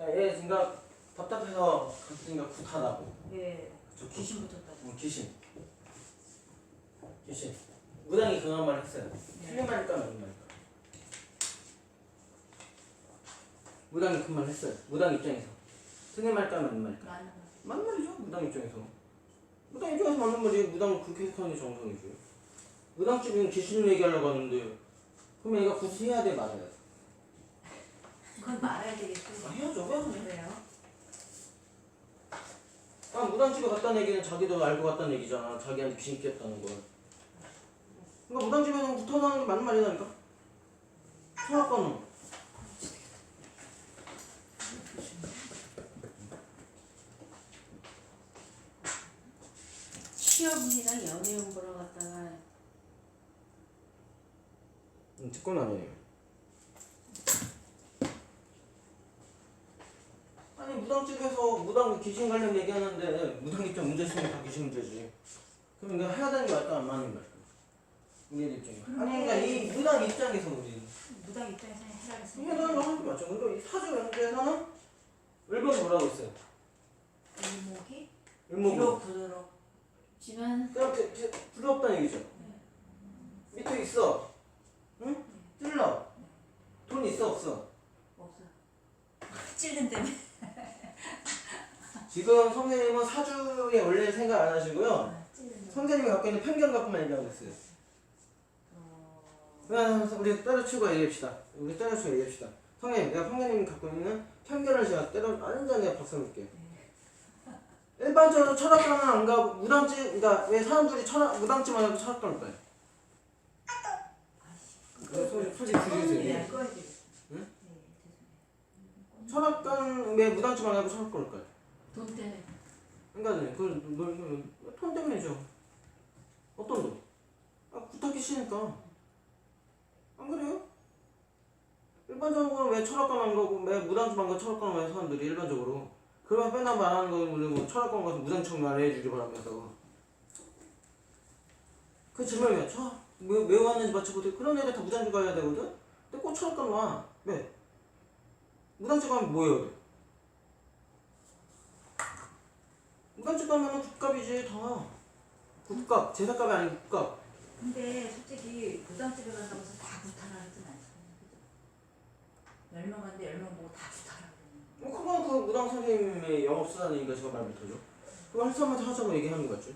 야, 얘 생각 답답해서 갔으니까 굿하다고. 예. 저 귀신 붙었다. 어, 귀신. 귀신. 무당이 그런 말 했어요. 틀린 말일까 맞는 말일까? 무당이 그 말 했어요. 무당 입장에서. 틀린 말일까 맞는 말일까? 맞는 거. 맞는 말이죠. 무당 입장에서. 무당 입장에서 맞는 말이 무당을 그렇게 해석하는 게 정상이지. 무당집은 귀신 얘기하려고 하는데 그럼 얘가 굳이 해야 돼 말아야 돼. 그건 말아야 되겠죠. 아, 해야죠. 해야죠. 그래요? 아, 무당집에 갔다는 얘기는 자기도 알고 갔다는 얘기잖아. 자기한테 귀신 끼었다는 걸. 그러니까 무당집에서 붙어나는 게 맞는 말이라니까. 철학과는. 시어머니랑 연애운 보러 갔다가 음, 특권 아니에요. 아니 무당집에서 무당 귀신 관련 얘기하는데 무당 입장 문제 있으면 다 귀신 문제지. 그럼 이거 해야 되는 게 맞다 안 맞는 거야? 우리 입장에. 아니 그러니까 이 무당 입장에서 우리 무당 입장에서 해라 해야 되는 거 하는 게 맞죠. 그러니까 이 사주 연주에서는 을목이 뭐라고 있어요? 일목이 을목이. 비록 부드럽. 지만 그냥 그, 그, 부럽다는 얘기죠. 밑에 있어. 응? 찔러. 돈 있어 없어? 없어. 때문에. 지금 선생님은 사주에 원래 생각 안 하시고요. 아. 선생님이 갖고 있는 편견 갖고만 얘기하고 있어요. 어, 그냥 우리 때려치고 얘기합시다. 우리 때려치고 얘기합시다. 선생님, 내가 선생님이 갖고 있는 편견을 제가 때려 완전 내가 박살낼게. 일반적으로 철학과는 안 가고 무당집, 그러니까 왜 사람들이 철학 무당집만 해도 철학과를 가요? 그 소리 소리 줄이세요. 예, 꺼야지. 응? 예, 죄송해요. 철학관 왜 무당집만 하고 철학과를 가요? 돈 때문에 그러니까 그걸 뭐, 뭐, 돈 때문이죠. 어떤 돈? 아 부탁이 싫으니까. 안 그래요? 일반적으로 왜 철학관 안 가고 왜 가고 철학관 가는 사람들이 일반적으로 그러면 맨날 말하는 거는 우리 뭐 철학관 가서 무당청 말해주기 바라면서 그왜 쳐? 왜, 왜 왔는지 맞춰보세요. 그런 애들 다 무당집 가야 되거든? 근데 꼭 철학관 와. 왜? 무당집 가면 뭐 해야 돼? 무당집 가면은 국값이지 다. 국값, 제사값이 아니고 국값. 근데 솔직히 무당집에 간다고 해서 다 구타라는 않잖아요. 그죠? 열명 갔는데 열명 보고 다 거. 뭐 그건 그 무당 선생님의 영업 수단이니까 제가 말 못하죠. 그거 할 사람한테 하자고 얘기하는 거 같죠.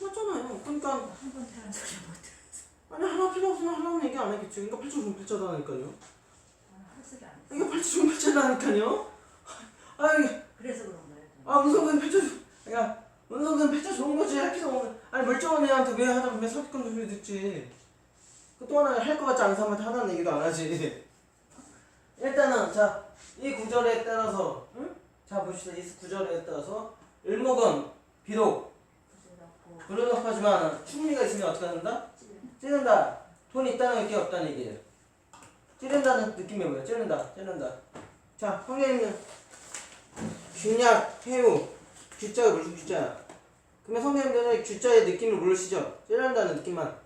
맞잖아요. 그러니까 한번 태어난 소리 못 들었어. 아니 하나 필요 없으면 하라는 얘기 안 했겠지. 그러니까 팔자 좀 팔자다니까요. 아, 할 소리 안 했어. 이게 팔자 좀 팔자다니까요. 아니 그래서 그런 거예요. 아 운석은 팔자 좋- 야 운석은 팔자 좋은 거지 할 필요 없는. 아니 멀쩡한 애한테 왜 하자고 왜 설득감 소리 듣지. 그또 하나 할 것 같지 않은 사람한테 하라는 얘기도 안 하지. 일단은 자 이 구절에 따라서 응? 자 봅시다 이 구절에 따라서 을목은 비록 불효덕하지만 충리가 있으면 어떻게 한다? 찌른다. 돈 있다는 게 없다는 얘기예요. 찌른다는 느낌이 뭐예요? 찌른다. 찌른다. 자, 선생님은 균약, 해우, 규자가 무슨 규자야? 그러면 선생님들은 규자의 느낌을 모르시죠? 찌른다는 느낌만.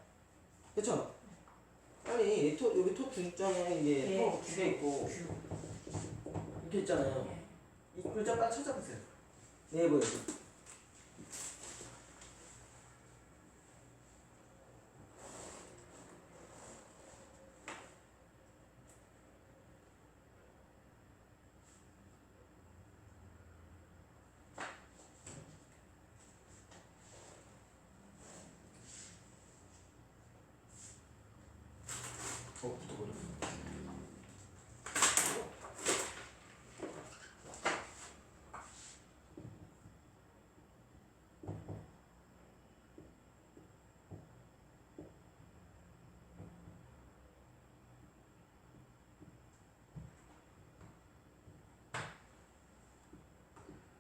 그쵸? 아니, 이 토, 여기 토 규자에 이게 예. 토 규가 있고 규. 이렇게 있잖아요. 예. 이 글자 빨리 찾아보세요. 네이버에서. 어, 붙어버려.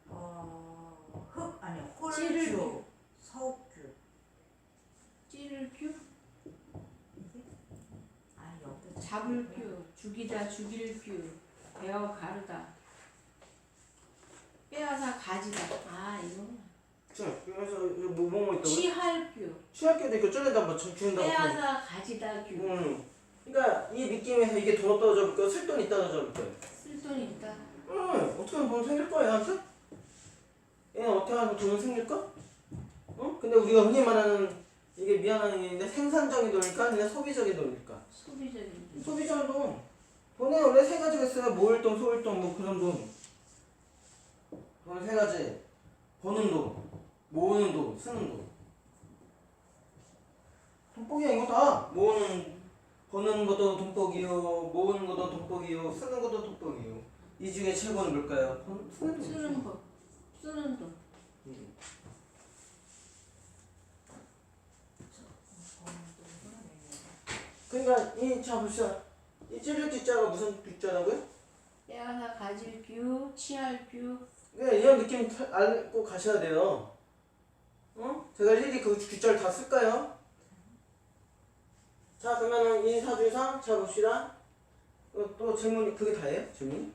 어, 흑 아니요. 찌를 홀규. 서욱규. 찌를규? 아니 여기다 잡을규 죽이다 죽일규 베어 가르다 빼앗아 가지다 아 이거 자, 그래서 뭐 뭐뭐 있다고? 취할규 취학교 되니까 쫄린다 뭐 주는다고. 빼앗아 가지다 규 음. 그러니까 이 느낌에서 이게 돈 떨어져 볼까? 쓸돈 있다 떨어져 볼까? 쓸돈 돈이 있다. 응, 어떻게 돈 생길 거야, 얘한테? 얘는 어떻게 하면 돈 생길까? 어? 근데 우리가 흔히 말하는 이게 미안한 얘기인데 생산적인 돈일까? 아니면 소비적인 돈일까? 소비적인. 소비적인 돈. 돈에 원래 세 가지가 있어요. 모을 돈, 소일 돈, 뭐 그런 돈. 돈 세 가지. 버는 돈, 모으는 돈, 쓰는 돈. 돈복이야 이거 다. 모으는, 버는 것도 돈복이요, 모으는 것도 돈복이요, 쓰는 것도 돈복이요. 이 중에 최고는 뭘까요? 번- 쓰는 돈. 쓰는. 쓰는 돈. 음. 그러니까 이자 보시죠. 이 찔릴 뒷자가 무슨 뒷자라고요? 빼앗아 가질 뷰, 취할 뷰. 그러니까 이런 느낌 타- 알고 가셔야 돼요. 어? 제가 일일이 그 뒷자를 다 쓸까요? 자 그러면은 이 사주상 자 봅시다. 어, 또 질문이 그게 다예요? 질문?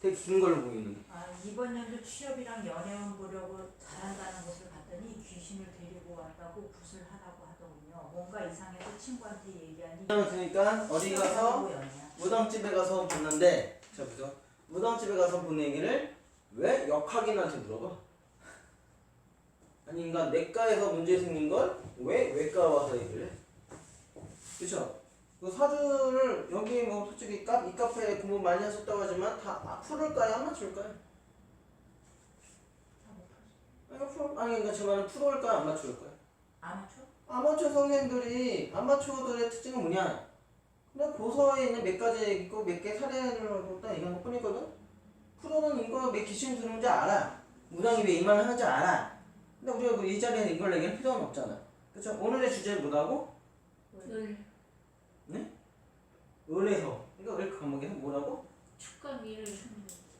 되게 긴 걸로 보이는. 아 이번 연도 취업이랑 연애운 보려고 잘한다는 것을 봤더니 귀신을 데리고 왔다고 굿을 하라고 하더군요. 뭔가 이상해서 친구한테 얘기하니 그러니까 어디 가서 취업이라고 연애야. 무당집에 가서 봤는데 자 보세요. 무당집에 가서 본 얘기를 왜 역학인한테 물어봐? 아니 그러니까 내과에서 문제 생긴 걸 왜 외과 와서 얘기를 해? 그쵸? 그 사주를 여기 뭐 솔직히 카, 이 카페에 공부 많이 하셨다고 하지만 다 아, 풀을까요? 안 맞출까요? 아니, 풀, 아니 그러니까 제 말은 풀을까요? 안 맞출까요? 아마추어? 아마추어 선생님들이 아마추어들의 특징은 뭐냐? 그냥 고서에 있는 몇 가지 있고 몇 개 사례를 딱 얘기한 것 뿐이거든? 프로는 이거 몇 기신 들는지 알아. 무당이 왜 이만 하는지 알아. 근데 우리가 그이 자리에 이걸 얘기할 필요는 없잖아. 그쵸? 오늘의 주제는 뭐라고? 을 을에서. 그러니까 을 과목에는 뭐라고? 축과 미를.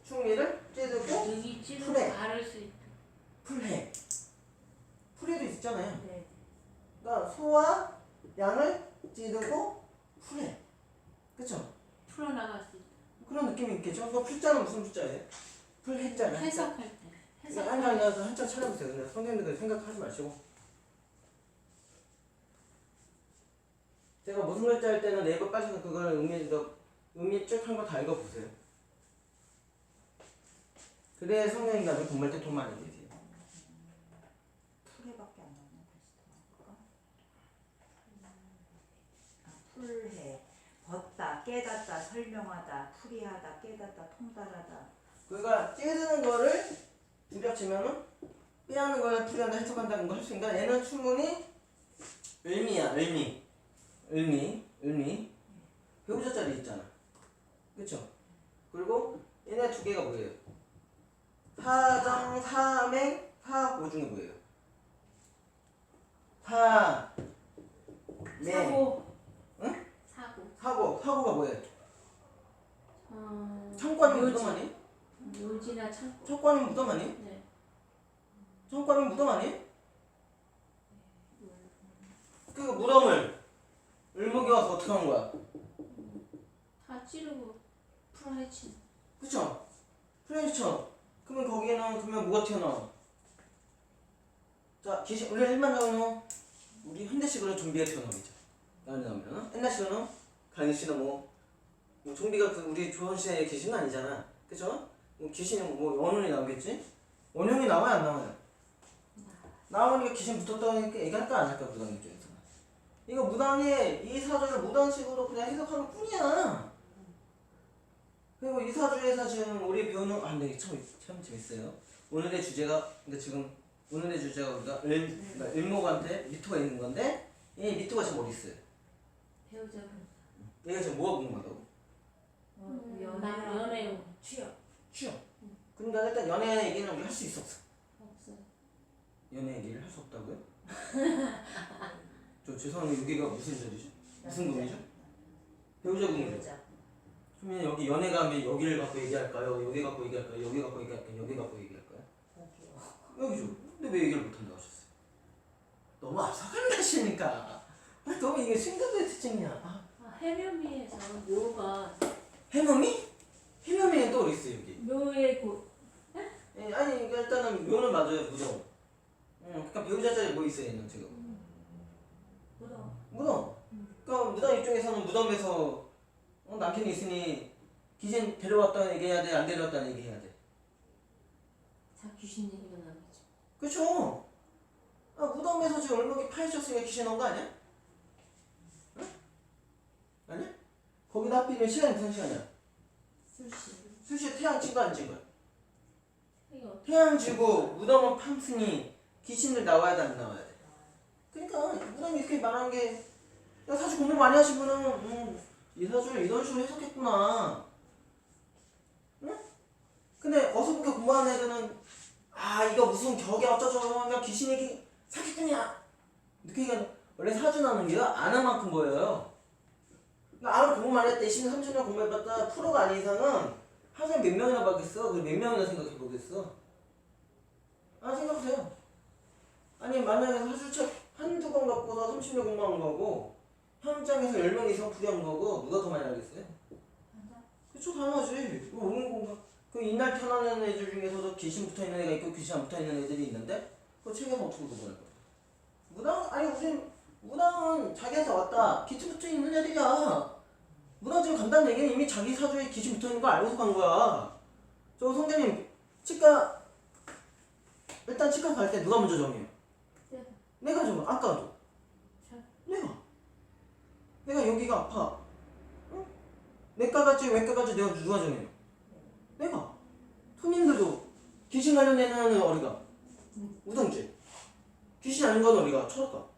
충미를 찌르고 능이 찌르고 그래. 가를 수 있다. 풀해. 풀해도 있잖아요. 네. 그러니까 소와 양을 찌르고 풀해. 그쵸? 풀어나갈 수 있다. 그런 느낌이 있겠죠? 그 풀자는 무슨 풀자예요? 풀해자는 해석할 때. 이거 해석. 한장 나와서 한장 찾아보세요. 그냥 선생님들 생각하지 마시고. 제가 무슨 글자 할 때는 네이버 빠져서 그걸 의미 의미 쭉 한 거 다 읽어보세요. 그래야 공부할 때돈 많이 내세요. 풀해밖에 안 나오네. 다시? 아, 풀해. 벗다, 깨닫다, 설명하다, 풀이하다, 깨닫다, 통달하다. 그러니까 찌르는 거를 줄여치면은 빼하는 거를 풀이한다 해석한다는 걸 할 수 있으니까 얘는 충분히 의미야 의미 의미 의미 배우자 자리 있잖아 그쵸? 그리고 얘네 두 개가 뭐예요? 사정 사맹 사고 중에 뭐예요? 사 맹. 사고. 응? 사고. 사고 사고가 뭐예요? 어. 묘지. 무덤 아니? 묘지나 창고. 창관이 무덤 아니? 네. 창관이 무덤 아니? 그 무덤을 을목이 와서 어떻게 한 거야? 다 찌르고 풀어헤친. 그쵸? 프렌치처럼 그러면 거기에는 그러면 뭐가 튀어나와? 자 기신 우리 일반적으로 우리 현대식으로 좀비가 튀어나오겠죠 나오면 옛날식으로는 강희 씨는 뭐, 뭐 좀비가 그 우리 조선시대의 귀신은 아니잖아 그쵸? 뭐 귀신은 뭐 원혼이 나오겠지? 원형이 나와야 안 나와요? 나오니까 귀신 붙었다고 얘기할까 안 할까 입장에서 이거 무당이 이 사주를 무당식으로 그냥 해석하는 뿐이야 그리고 이 사주에서 지금 우리 배우는 아 근데 참, 참 재밌어요. 오늘의 주제가 근데 지금 오늘의 주제가 우리가 을 그러니까 을목한테 미토가 있는 건데 이 미토가 지금 어디 있어요? 배우자. 얘가 지금 뭐가 궁금하다고? 어, 음, 연애 취업. 취업. 그러니까 일단 연애 얘기는 우리 할 수 있어 없어? 없어. 연애 얘기를 할 수 없다고요? 저 죄송한데 여기가 무슨 자리죠? 무슨 궁이죠? 배우자 궁이죠. 배우자. 그러면 여기 연애 가면 여기를 갖고 얘기할까요? 여기 갖고 얘기할까요? 여기 갖고 얘기할까요? 여기 갖고 얘기할까요? 여기죠. 근데 왜 얘기를 못한다고 하셨어요? 너무 앞서간다시니까. 아, 너무 이게 신경의 특징이야. 아, 아, 해묘미에서 묘가 해넘이? 해넘이는 또 어디 있어요 여기? 묘의 고 예, 아니 일단은 묘는 맞아요 무덤. 응, 그러니까 배우자 자리 뭐 있어요 얘는 지금? 무덤. 그러니까 무덤 입장에서는 무덤에서 어, 남편이 있으니 귀신 데려왔다는 얘기해야 돼? 안 데려왔다는 얘기해야 돼? 다 귀신 얘기가 나는 거죠. 그쵸? 아, 무덤에서 지금 얼마게 파헤쳤으니까 귀신 온거 아니야? 응? 아니야? 거기다 하필이면 시간이 무슨 시간이야? 술씨. 수시에 태양 찍어 안 찍어? 이거 태양 지고 무덤은 팡승이 귀신들 나와야 돼 안 나와야 돼? 그러니까 무덤이 이렇게 말하는 게 야, 사주 공부 많이 하신 분은 음, 이 사주를 이런 식으로 해석했구나 응? 근데 어설프게 공부하는 애들은 아 이거 무슨 격이 어쩌저쩌고 하면 귀신 얘기 사기꾼이야 얘기하는 원래 사주 나는 게요 아는 만큼 보여요 그러니까 아무리 공부 많이 했대 20년 30년 공부해봤다 프로가 아닌 이상은 하루에 몇 명이나 받겠어? 그몇 명이나 생각해보겠어? 아 생각해요 아니 만약에 사주책 한두 권 갖고서 30년 공부한 거고 현장에서 10명 이상 풀이한 거고 누가 더 많이 알겠어요? 그쵸 당연하지 이거 오는 건가 그 이날 태어나는 애들 중에서도 귀신 붙어있는 애가 있고 귀신 안 붙어있는 애들이 있는데 그 책에서 어떻게 구분할 거야 무당 아니 우린 무당은 자기한테 왔다 기침 붙어있는 애들이야 무당 지금 간다는 얘기는 이미 자기 사주에 귀신 붙어있는 거 알고서 간 거야 저 선생님 치과 일단 치과 갈 때 누가 먼저 정해요? 내가. 정해 아까도 자. 내가 내가 여기가 아파 응? 내과 갔지 외과 갔지 내가 누가 정해요? 내가 손님들도 귀신 관련된 애는 어디가? 우동집 귀신 아닌 건 어디가? 철학과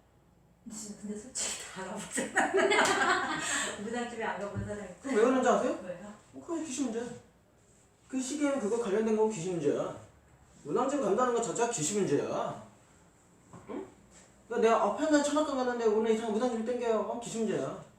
근데 솔직히 다 알아보잖아. 무당집에 안 가본 사람이 그럼 왜 그런지 아세요? 뭐예요? 어, 그게 귀신 문제 그 시기에는 그거 관련된 건 귀신 문제야 문항집 간다는 것 자체가 귀신 문제야 응? 그러니까 내가 아, 편한 철학과 갔는데 오늘 이상 무당집 땡겨요. 어, 문제야